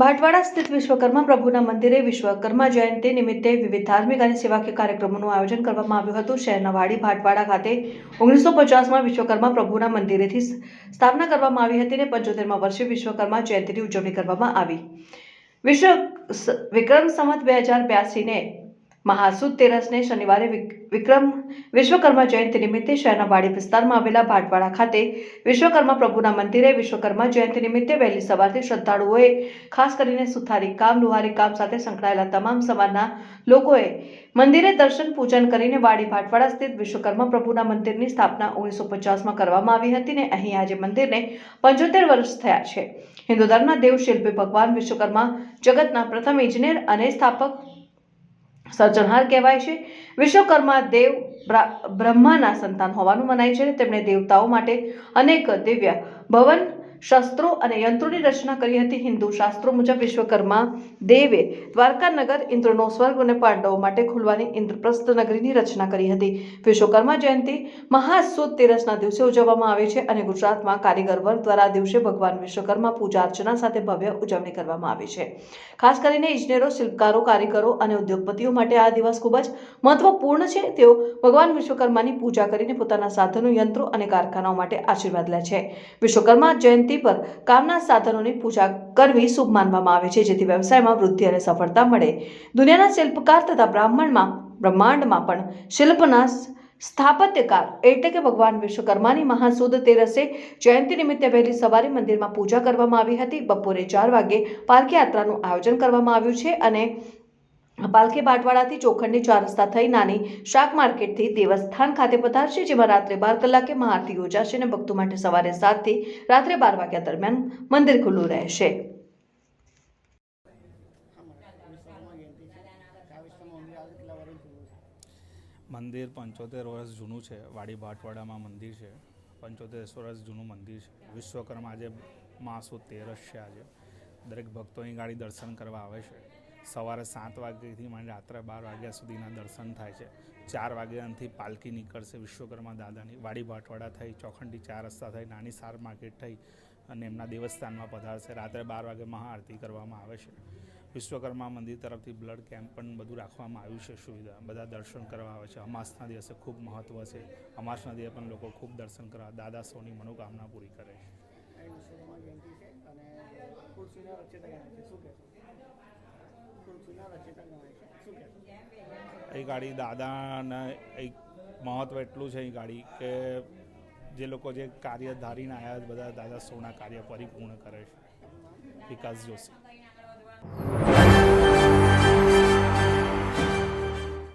ભાટવાડા સ્થિત વિશ્વકર્મા પ્રભુના મંદિરે વિશ્વકર્મા જયંતિ નિમિત્તે વિવિધ ધાર્મિક અને સેવાકીય કાર્યક્રમોનું આયોજન કરવામાં આવ્યું હતું. શહેરના વાડી ભાટવાડા ખાતે ઓગણીસો પચાસમાં વિશ્વકર્મા પ્રભુના મંદિરેથી સ્થાપના કરવામાં આવી હતી અને પંચોતેરમાં વર્ષે વિશ્વકર્મા જયંતિની ઉજવણી કરવામાં આવી. વિશ્વ વિક્રમ સંવત બે હજાર બ્યાસીને મહાસુદ તેરસને શનિવારે વિક- વિક્રમ વિશ્વકર્મા જયંતિ નિમિત્તે શહેરના વાડી વિસ્તારમાં આવેલા ભાટવાડા ખાતે વિશ્વકર્મા પ્રભુના મંદિરે વિશ્વકર્મા જયંતિ નિમિત્તે વહેલી સવારથી શ્રદ્ધાળુઓએ, ખાસ કરીને સુથારી કામ, લુહારી કામ સાથે સંકળાયેલા તમામ સમાજના લોકોએ મંદિરે દર્શન, પૂજન કરીને વાડી ભાટવાડા સ્થિત વિશ્વકર્મા પ્રભુના મંદિરની સ્થાપના ઓગણીસો પચાસમાં કરવામાં આવી હતી ને અહીં આજે મંદિરને પંચોતેર વર્ષ થયા છે. હિન્દુ ધર્મના દેવ શિલ્પી ભગવાન વિશ્વકર્મા જગતના પ્રથમ ઇજનેર અને સ્થાપક સર્જનહાર કહેવાય છે. વિશ્વકર્મા દેવ બ્રા- બ્રહ્માના સંતાન હોવાનું મનાય છે. તેમણે દેવતાઓ માટે અનેક દિવ્ય ભવન શસ્ત્રો અને યંત્રોની રચના કરી હતી હિન્દુ શાસ્ત્રો મુજબ વિશ્વકર્મા દેવે દ્વારકા નગર ઇન્દ્રનો સ્વર્ગ અને પાંડવો માટે ખુલવાની ઇન્દ્રપ્રસ્થ નગરીની રચના કરી હતી. વિશ્વકર્મા જયંતિ મહાસુદ તેરસના દિવસે ઉજવવામાં આવે છે અને ગુજરાતમાં કારીગર વર્ગ દ્વારા દિવસે ભગવાન વિશ્વકર્મા પૂજા અર્ચના સાથે ભવ્ય ઉજવણી કરવામાં આવે છે. ખાસ કરીને ઇજનેરો, શિલ્પકારો, કારીગરો અને ઉદ્યોગપતિઓ માટે આ દિવસ ખૂબ જ મહત્વપૂર્ણ છે. તેઓ ભગવાન વિશ્વકર્માની પૂજા કરીને પોતાના સાધનો, યંત્રો અને કારખાનાઓ માટે આશીર્વાદ લે છે. વિશ્વકર્મા જયંતિ પર કામના સાધનોની પૂજા કરવી શુભ માનવામાં આવે છે, જેથી વ્યવસાયમાં વૃદ્ધિ અને સફળતા મળે. દુનિયાના શિલ્પકાર તથા બ્રાહ્મણમાં, બ્રહ્માંડમાં પણ શિલ્પના સ્થાપત્યકાર એટલે કે ભગવાન વિશ્વકર્માની મહાસુદ તેરસે જયંતિ નિમિત્તે વહેલી સવારે મંદિરમાં પૂજા કરવામાં આવી હતી. બપોરે ચાર વાગે પાલખી યાત્રાનું આયોજન કરવામાં આવ્યું છે અને પાલખી બાટવાડાથી ચોખંડની ચાર રસ્તા થઈ નાની શાક માર્કેટથી દેવસ્થાન ખાતે પધારશે, જેમાં રાત્રે બાર કલાકે મહાઆરતી યોજાશે અને ભક્તો માટે સવારે સાતથી રાત્રે બાર વાગ્યા દરમિયાન મંદિર ખુલ્લું રહેશે. મંદિર પંચોતેર વર્ષ જૂનું છે. વાડી ભાટવાડામાં મંદિર છે. પંચોતેર વર્ષ જૂનું મંદિર છે. વિશ્વકર્મા આજે માસો તેરસ છે આજે. દરેક ભક્તો અહીં ગાડી દર્શન કરવા આવે છે. સવારે સાત વાગ્યાથી માંડી રાત્રે બાર વાગ્યા સુધીના દર્શન થાય છે. ચાર વાગ્યાથી પાલકી નીકળશે વિશ્વકર્મા દાદાની. વાડી ભાટવાડા થઈ, ચોખંડી ચાર રસ્તા થઈ, નાની સાર માર્કેટ થઈ અને એમના દેવસ્થાનમાં પધારશે. રાત્રે બાર વાગે મહાઆરતી કરવામાં આવે છે. વિશ્વકર્મા મંદિર તરફથી બ્લડ કેમ્પ પણ બધું રાખવામાં આવ્યું છે. સુવિધા, બધા દર્શન કરવા આવે છે. અમાસના દિવસે ખૂબ મહત્ત્વ છે. અમાસના દિવસે પણ લોકો ખૂબ દર્શન કરવા, દાદા સૌની મનોકામના પૂરી કરે છે. એ ગાડી દાદાના એક મહત્ત્વ એટલું છે એ ગાડી કે જે લોકો જે કાર્ય ધારીને આવ્યા બધા દાદા સૌના કાર્ય પરિપૂર્ણ કરે છે. વિકાસ જોશી.